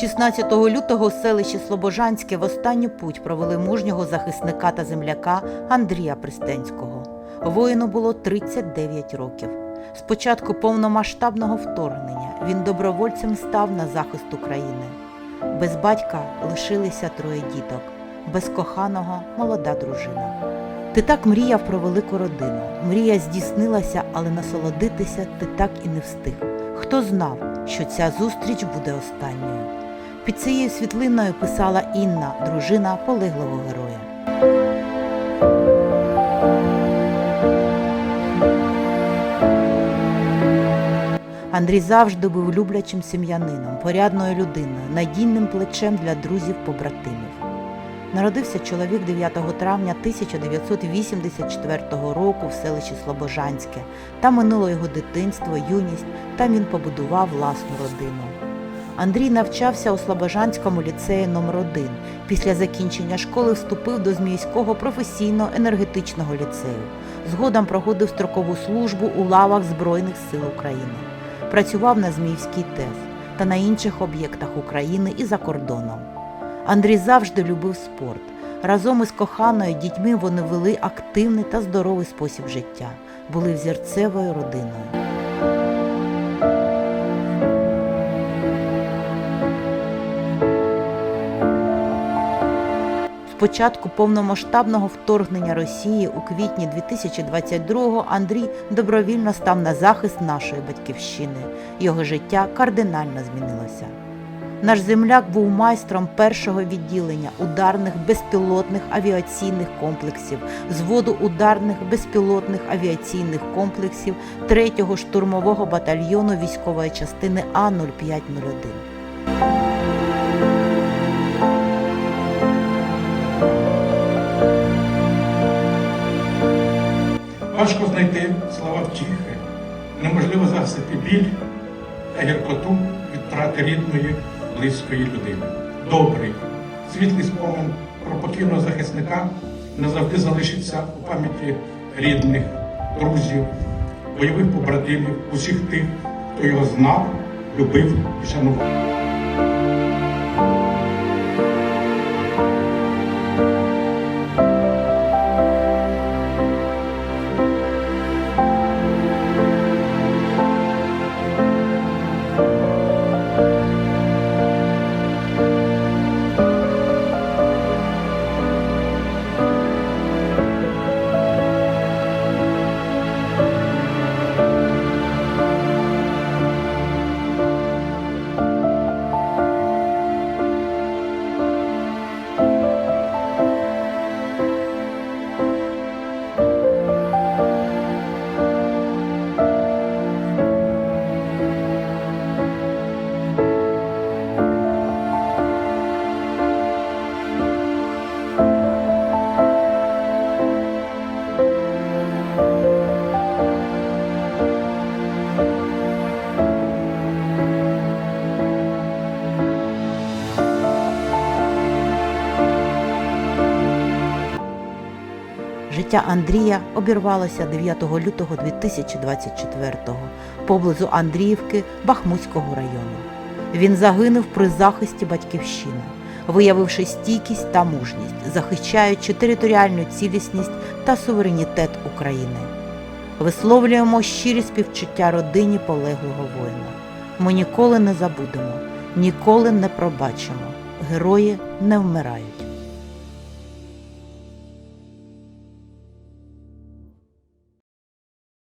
16 лютого у селищі Слобожанське в останню путь провели мужнього захисника та земляка Андрія Пристенського. Воїну було 39 років. З початку повномасштабного вторгнення він добровольцем став на захист України. Без батька лишилися троє діток, без коханого молода дружина. Ти так мріяв про велику родину. Мрія здійснилася, але насолодитися ти так і не встиг. Хто знав, що ця зустріч буде останньою? Під цією світлиною писала Інна, дружина полеглого героя. Андрій завжди був люблячим сім'янином, порядною людиною, надійним плечем для друзів-побратимів. Народився чоловік 9 травня 1984 року в селищі Слобожанське. Там минуло його дитинство, юність, там він побудував власну родину. Андрій навчався у Слобожанському ліцеї номер 1 Після закінчення школи вступив до Зміївського професійно-енергетичного ліцею. Згодом проходив строкову службу у лавах Збройних сил України. Працював на Зміївській ТЕС та на інших об'єктах України і за кордоном. Андрій завжди любив спорт. Разом із коханою дітьми вони вели активний та здоровий спосіб життя, були взірцевою родиною. Початку повномасштабного вторгнення Росії у квітні 2022-го Андрій добровільно став на захист нашої батьківщини. Його життя кардинально змінилося. Наш земляк був майстром першого відділення ударних безпілотних авіаційних комплексів, зводу ударних безпілотних авіаційних комплексів 3-го штурмового батальйону військової частини А-0501. Важко знайти слова втіхи. Неможливо загасити біль та гіркоту від втрати рідної, близької людини. Добрий, світлий спомин про покійного захисника назавжди залишиться у пам'яті рідних, друзів, бойових побратимів, усіх тих, хто його знав, любив і шанував. Життя Андрія обірвалося 9 лютого 2024-го поблизу Андріївки Бахмутського району. Він загинув при захисті батьківщини, виявивши стійкість та мужність, захищаючи територіальну цілісність та суверенітет України. Висловлюємо щирі співчуття родині полеглого воїна. Ми ніколи не забудемо, ніколи не пробачимо. Герої не вмирають.